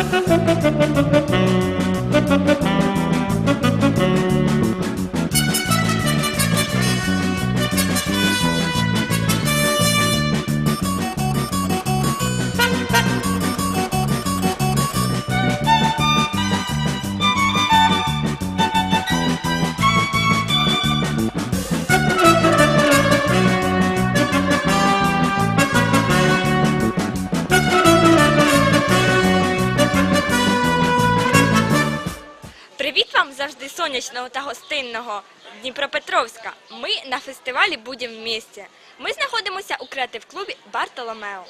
Thank you. Сонячного та гостинного Дніпропетровська. Ми на фестивалі Будем в місті. Ми знаходимося у креатив-клубі Бартоломео.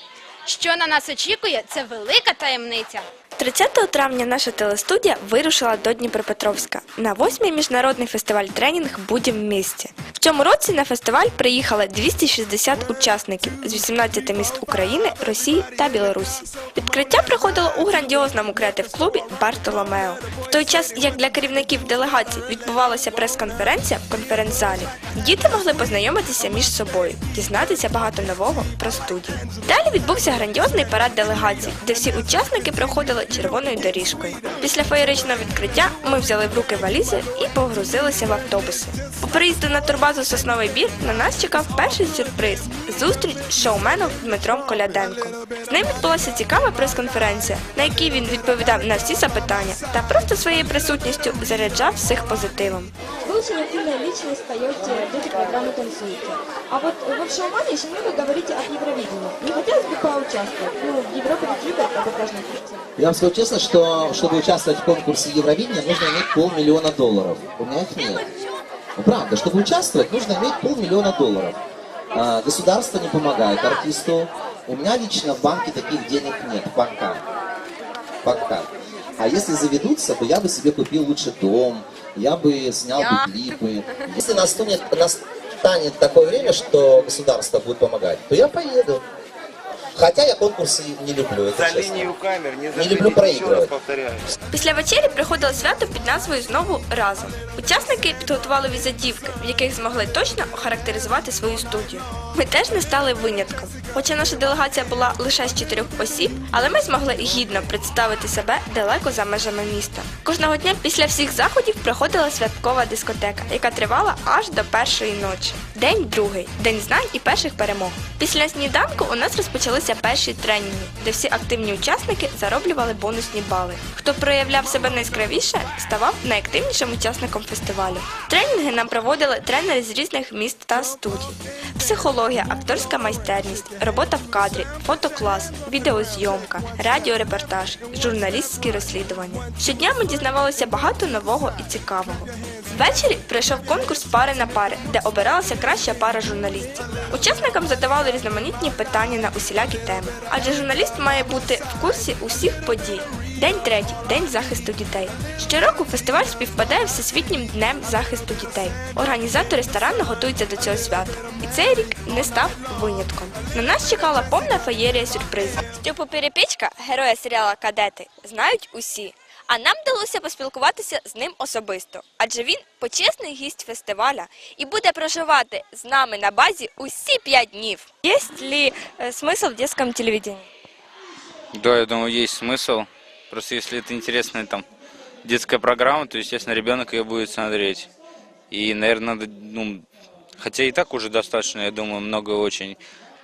Що на нас очікує, це велика таємниця. 30 травня наша телестудія вирушила до Дніпропетровська на восьмий міжнародний фестиваль тренінг Будем в місті. В цьому році на фестиваль приїхали 260 учасників з 18 міст України, Росії та Білорусі. Відкриття проходило у грандіозному креатив-клубі Бартоломео. В той час, як для керівників делегацій відбувалася прес-конференція в конференц-залі, діти могли познайомитися між собою, дізнатися багато нового про студію. Далі відбувся грандіозний парад делегацій, де всі учасники проходили червоною доріжкою. Після феєричного відкриття ми взяли в руки валізи і погрузилися в автобуси. По приїзду на турбазу Сосновий Бір на нас чекав перший сюрприз зустріч з шоуменом Дмитром Коляденком. З ним відбулася цікава прес-конференція, на якій він відповідав на всі запитання та просто своєю присутністю заряджав всих позитивом. Вы очень активная личность, поете, ведете программу «Танцуете». А вот вы в шоумане еще много говорите об Евровидении. Не хотелось бы поучаствовать? Ну, в Европе ведь любят арбитражные функции. Я Скажу честно, что чтобы участвовать в конкурсе Евровидения, нужно иметь полмиллиона долларов. У меня их нет. Ну, правда, чтобы участвовать, нужно иметь полмиллиона долларов. А, государство не помогает артисту. У меня лично в банке таких денег нет, пока. Пока. А если заведутся, то я бы себе купил лучше дом, я бы снял бы клипы. Если настанет, настанет такое время, что государство будет помогать, то я поеду. Хотя я конкурсы не люблю, это За честно. линию камер не Не заходите, люблю еще раз проигрывать. повторяю. Після вечері приходило свято під назвою Знову разом. Учасники підготували візитівки, в яких змогли точно охарактеризувати свою студію. Ми теж не стали винятком. Хоча наша делегація була лише з чотирьох осіб, але ми змогли гідно представити себе далеко за межами міста. Кожного дня після всіх заходів проходила святкова дискотека, яка тривала аж до першої ночі. День другий, день знань і перших перемог. Після сніданку у нас розпочалися перші тренінги, де всі активні учасники зароблювали бонусні бали. Хто проявляв себе найяскравіше, ставав найактивнішим учасником фестивалю. Тренінги нам проводили тренери з різних міст та студій. Психологія, акторська майстерність, робота в кадрі, фотоклас, відеозйомка, радіорепортаж, журналістські розслідування. Щодня ми дізнавалися багато нового і цікавого. Ввечері пройшов конкурс пари на пари, де обиралася краща пара журналістів. Учасникам задавали різноманітні питання на усілякі теми, адже журналіст має бути в курсі усіх подій. День третій день захисту дітей. Щороку фестиваль співпадає Всесвітнім днем захисту дітей. Організатори старанно готуються до цього свята, і цей рік не став винятком. На нас чекала повна феєрія сюрпризів. Степу Перепічка, героя серіала Кадети, знають усі. А нам вдалося поспілкуватися з ним особисто, адже він почесний гість фестиваля і буде проживати з нами на базі усі п'ять днів. Є ли е, смисл в детском телевидении? Да, я думаю, есть смысл. Просто если это интересная там детская программа, то, естественно, ребенок ее будет смотреть. И, наверное, надо, ну, хотя и так уже достаточно, я думаю, много очень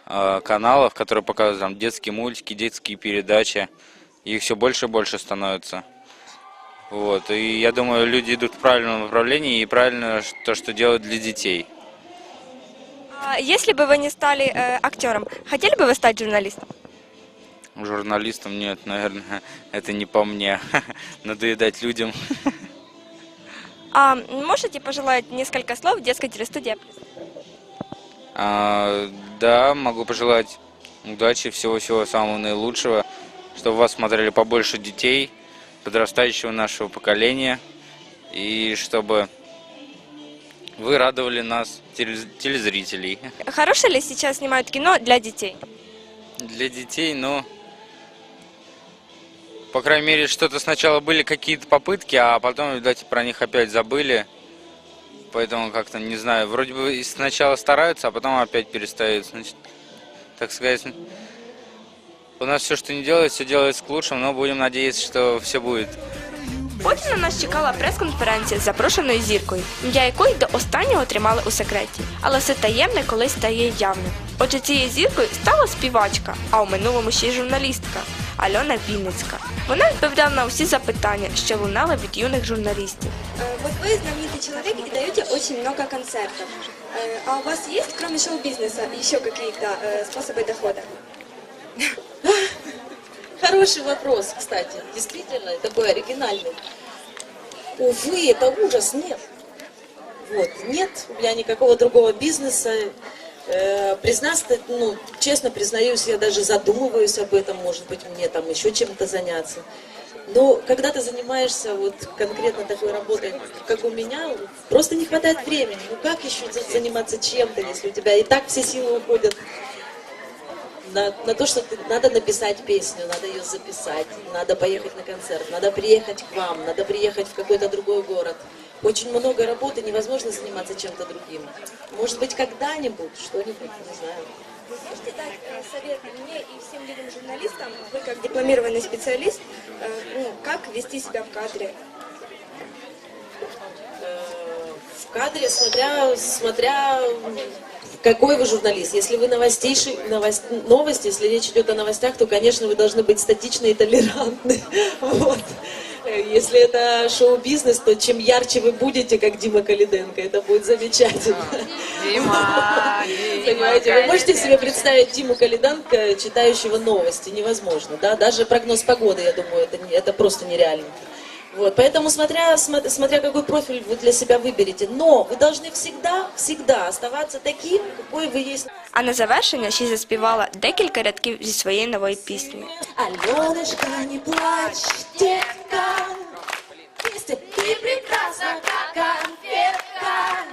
э, каналов, которые показывают там детские мультики, детские передачи. Их все больше и больше становится. Вот. И я думаю, люди идут в правильном направлении и правильно то, что делают для детей. А если бы вы не стали э, актером, хотели бы вы стать журналистом? Журналистам нет, наверное, это не по мне. Надоедать людям. А можете пожелать несколько слов детской телестудии? А, да, могу пожелать удачи, всего-всего самого наилучшего, чтобы вас смотрели побольше детей, подрастающего нашего поколения, и чтобы вы радовали нас, телез- телезрителей. Хорошее ли сейчас снимают кино для детей? Для детей, ну, по крайней мере, что-то сначала были какие-то попытки, а потом, видать, про них опять забыли. Поэтому как-то, не знаю, вроде бы сначала стараются, а потом опять перестают. Значит, так сказать, У нас все, что не делается, все делается к лучшему, но будем надеяться, что все будет. Потім на нас чекала прес-конференція з запрошеною зіркою, ім'я якої до останнього тримали у секреті. Але все таємне колись стає явним. Отже, цією зіркою стала співачка, а у минулому ще й журналістка Альона Вінницька. Вона відповідала на усі запитання, що лунали від юних журналістів. Э, Вот вы знаменитый человек и даете очень много концертов. Э, А у вас есть, кроме шоу-бизнеса, еще какие-то э, способы дохода? Хороший вопрос, кстати. Действительно, такой оригинальный. Увы, это ужас, нет. Вот, нет у меня никакого другого бизнеса. Э, признаться, ну, честно признаюсь, я даже задумываюсь об этом, может быть, мне там еще чем-то заняться. Но когда ты занимаешься вот конкретно такой работой, как у меня, просто не хватает времени. Ну как еще за- заниматься чем-то, если у тебя и так все силы уходят на, на то, что ты, надо написать песню, надо ее записать, надо поехать на концерт, надо приехать к вам, надо приехать в какой-то другой город. Очень много работы, невозможно заниматься чем-то другим. Может быть, когда-нибудь что-нибудь, не знаю. Можете дать э, совет мне и всем людям журналистам, вы как дипломированный специалист, э, ну, как вести себя в кадре? Э, В кадре, смотря, смотря какой вы журналист. Если вы новостейший, новость, новости, если речь идет о новостях, то, конечно, вы должны быть статичны и толерантны. Вот. Если это шоу-бизнес, то чем ярче вы будете, как Дима Калиденко, это будет замечательно. Понимаете, вы можете себе представить Диму Калиденко, читающего новости? Невозможно, да? Даже прогноз погоды, я думаю, это, это просто нереально. Вот, поэтому смотря, смо- смотря какой профиль вы для себя выберете, но вы должны всегда, всегда оставаться таким, какой вы есть. А на завершення ще й заспівала декілька рядків зі своєї нової пісні. Аленушка, не плачь, детка, если ты прекрасна, как конфетка,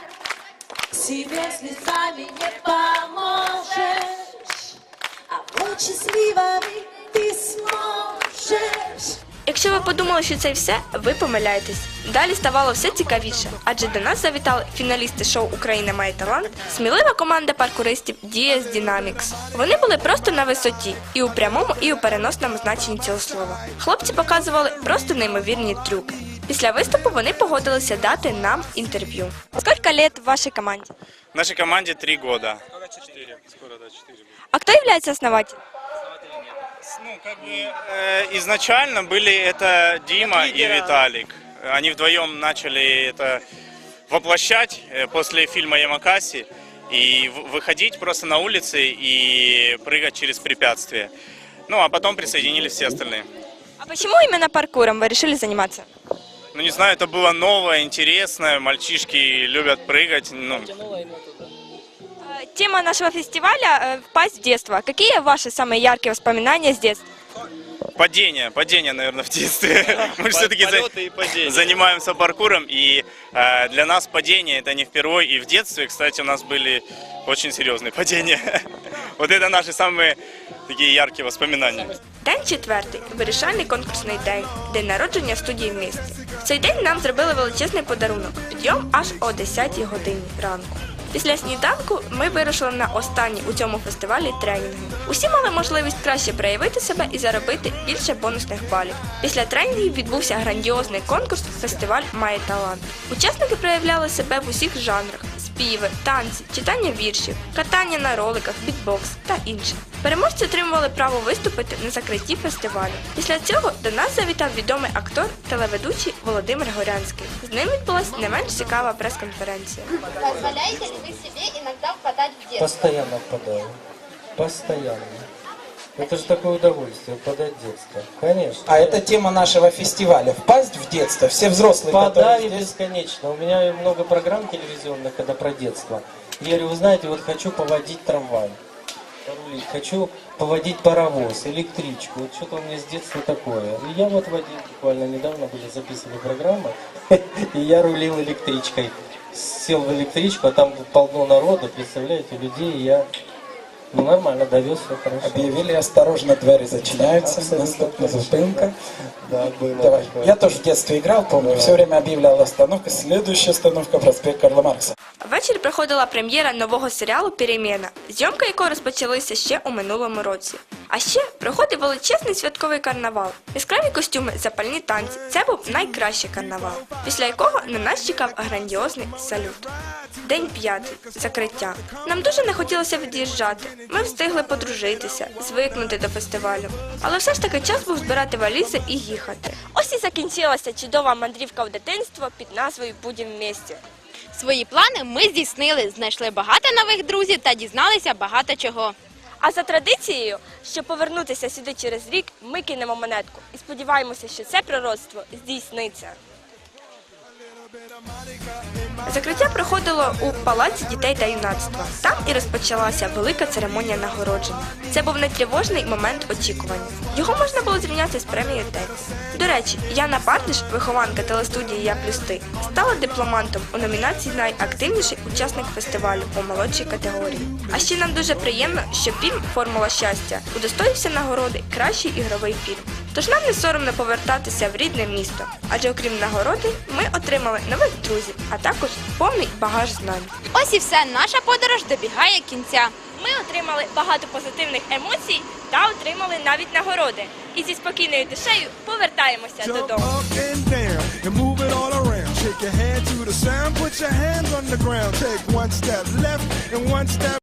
себе слезами не поможешь, а вот счастливой ты сможешь. Якщо ви подумали, що це все, ви помиляєтесь. Далі ставало все цікавіше, адже до нас завітали фіналісти шоу Україна має талант, смілива команда паркуристів Діас Dynamics. Вони були просто на висоті, і у прямому, і у переносному значенні цього слова. Хлопці показували просто неймовірні трюки. Після виступу вони погодилися дати нам інтерв'ю. Скільки лет в вашій команді? Нашей команде три года. А хто є основателем? Ну, как бы э, изначально были это Дима и Виталик. Они вдвоем начали это воплощать э, после фильма Ямакаси и выходить просто на улицы и прыгать через препятствия. Ну, а потом присоединились все остальные. А почему именно паркуром вы решили заниматься? Ну, не знаю, это было новое, интересное. Мальчишки любят прыгать. Ну, Э, Тема нашего фестиваля э, «Впасть в детство». Какие ваши самые яркие воспоминания с детства? Падение, падение, наверное, в детстве. Мы все-таки занимаемся паркуром, и э, для нас падение это не впервые. И в детстве, кстати, у нас были очень серьезные падения. Вот это наши самые такие яркие воспоминания. День четвертий вирішальний конкурсний день, день народження студії в місті. В цей день нам зробили величезний подарунок підйом аж о 10 годині ранку. Після сніданку ми вирушили на останній у цьому фестивалі тренінги. Усі мали можливість краще проявити себе і заробити більше бонусних балів. Після тренінгів відбувся грандіозний конкурс Фестиваль має талант. Учасники проявляли себе в усіх жанрах: співи, танці, читання віршів, катання на роликах, бітбокс та інше. Переможці отримували право виступити на закритті фестивалю. Після цього до нас завітав відомий актор, телеведучий Володимир Горянський. З ним відбулася не менш цікава прес-конференція. Дозволяєте ли вы себе иногда впадать в детство? Постоянно впадаю. Постоянно. Это же такое удовольствие, впадать в детство. Конечно. А это тема нашего фестиваля. Впасть в детство. Все взрослые, которые здесь... бесконечно. У меня много программ телевизионных, когда про детство. Я говорю, вы знаете, вот хочу поводить трамвай. порулить, Хочу поводить паровоз, электричку. Вот что-то у меня с детства такое. И я вот водил, буквально недавно были записаны программы, и я рулил электричкой. Сел в электричку, а там полно народу, представляете, людей, и я ну, нормально довез, все хорошо. Объявили осторожно, двери зачиняются, Абсолютно наступна точно. зупинка. Да, было Давай. такое. Я тоже в детстве играл, помню, все время объявлял остановка, следующая остановка проспект Карла Маркса. Ввечері проходила прем'єра нового серіалу Переміна, зйомки якого розпочалися ще у минулому році. А ще проходив величезний святковий карнавал. Яскраві костюми, запальні танці. Це був найкращий карнавал, після якого на нас чекав грандіозний салют. День п'ятий закриття. Нам дуже не хотілося від'їжджати. Ми встигли подружитися, звикнути до фестивалю. Але все ж таки час був збирати валізи і їхати. Ось і закінчилася чудова мандрівка в дитинство під назвою Будім місті. Свої плани ми здійснили, знайшли багато нових друзів та дізналися багато чого. А за традицією, щоб повернутися сюди через рік, ми кинемо монетку і сподіваємося, що це пророцтво здійсниться. Закриття проходило у палаці дітей та юнацтва. Там і розпочалася велика церемонія нагородження. Це був нетривожний момент очікування. Його можна було зрівняти з премією Текс. До речі, Яна Бардиш, вихованка телестудії Я плюс ти, стала дипломантом у номінації Найактивніший учасник фестивалю у молодшій категорії. А ще нам дуже приємно, що фільм Формула щастя удостоївся нагороди Кращий ігровий фільм. Тож нам не соромно повертатися в рідне місто, адже окрім нагороди, ми отримали нових друзів, а також повний багаж знань. Ось і все, наша подорож добігає кінця. Ми отримали багато позитивних емоцій та отримали навіть нагороди. І зі спокійною душею повертаємося додому. Shake your head to the sound, put your hands on the ground. Take one step left and one step